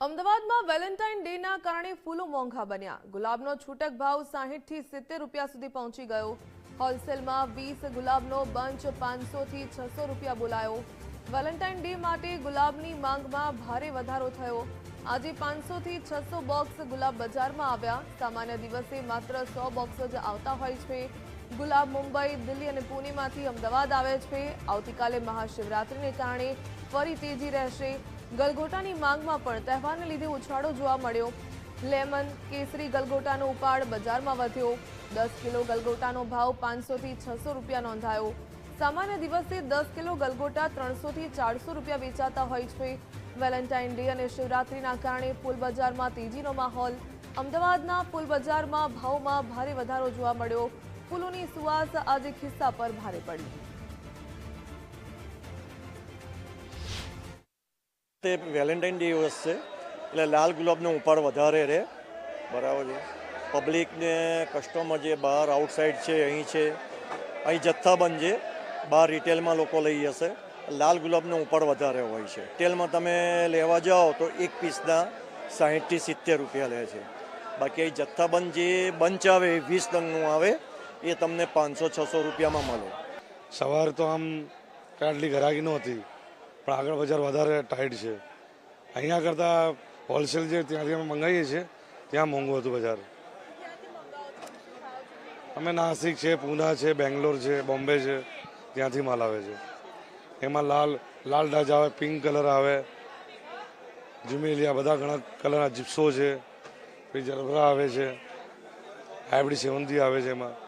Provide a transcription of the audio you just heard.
અમદાવાદમાં વેલેન્ટાઇન ડેના કારણે ફૂલો મોંઘા બન્યા. ગુલાબનો છૂટક ભાવ સાહીઠથી સિત્તેર રૂપિયા સુધી પહોંચી ગયો. હોલસેલમાં વીસ ગુલાબનો બંચ પાંચસોથી છસો રૂપિયા બોલાયો. વેલેન્ટાઇન ડે માટે ગુલાબની માંગમાં ભારે વધારો થયો. આજે પાંચસોથી છસો બોક્સ ગુલાબ બજારમાં આવ્યા. સામાન્ય દિવસે માત્ર સો બોક્સ જ આવતા હોય છે. ગુલાબ મુંબઈ, દિલ્હી અને પુણેમાંથી અમદાવાદ આવે છે. આવતીકાલે મહાશિવરાત્રિને કારણે ફરી તેજી રહેશે. ગલગોટાની માંગમાં પણ તહેવારને લીધે ઉછાળો જોવા મળ્યો. લેમન, કેસરી ગલગોટાનો ઉપાડ બજારમાં વધ્યો. દસ કિલો ગલગોટાનો ભાવ પાંચસોથી છસો રૂપિયા નોંધાયો. સામાન્ય દિવસે દસ કિલો ગલગોટા ત્રણસોથી ચારસો રૂપિયા વેચાતા હોય છે. વેલેન્ટાઇન ડે અને શિવરાત્રીના કારણે ફૂલ બજારમાં તેજીનો માહોલ. અમદાવાદના ફૂલ બજારમાં ભાવમાં ભારે વધારો જોવા મળ્યો. ફૂલોની સુવાસ આજે ખિસ્સા પર ભારે પડી. તે વેલેન્ટાઇન ડે દિવસ છે એટલે લાલ ગુલાબનો ઉપાડ વધારે રહે. બરાબર છે. પબ્લિકને, કસ્ટમર જે બહાર આઉટસાઇડ છે, અહીં છે, અહીં જથ્થાબંધ છે, બહાર રિટેલમાં લોકો લઈ જશે. લાલ ગુલાબનો ઉપાડ વધારે હોય છે. રિટેલમાં તમે લેવા જાઓ તો એક પીસના સાહીઠથી સિત્તેર રૂપિયા લે છે. બાકી જથ્થાબંધ જે બંચ આવે એ વીસ નંગનું આવે, એ તમને પાંચસો, છસો રૂપિયામાં મળે. સવાર તો આમ કાટલી ઘરાકી નહોતી. પણ આગળ બજાર વધારે ટાઈટ છે. અહીંયા કરતાં હોલસેલ જે ત્યાંથી અમે મંગાવીએ છીએ, ત્યાં મોંઘું હતું બજાર. અમે નાસિક છે, પૂના છે, બેંગ્લોર છે, બોમ્બે છે, ત્યાંથી માલ આવે છે. એમાં લાલ લાલ ડાજ આવે, પિંક કલર આવે. જુમેલિયા બધા ઘણા કલરના જીપ્સો છે. પછી જરબરા આવે છે. હાઇબ્રિડ સેવંતી આવે છે એમાં.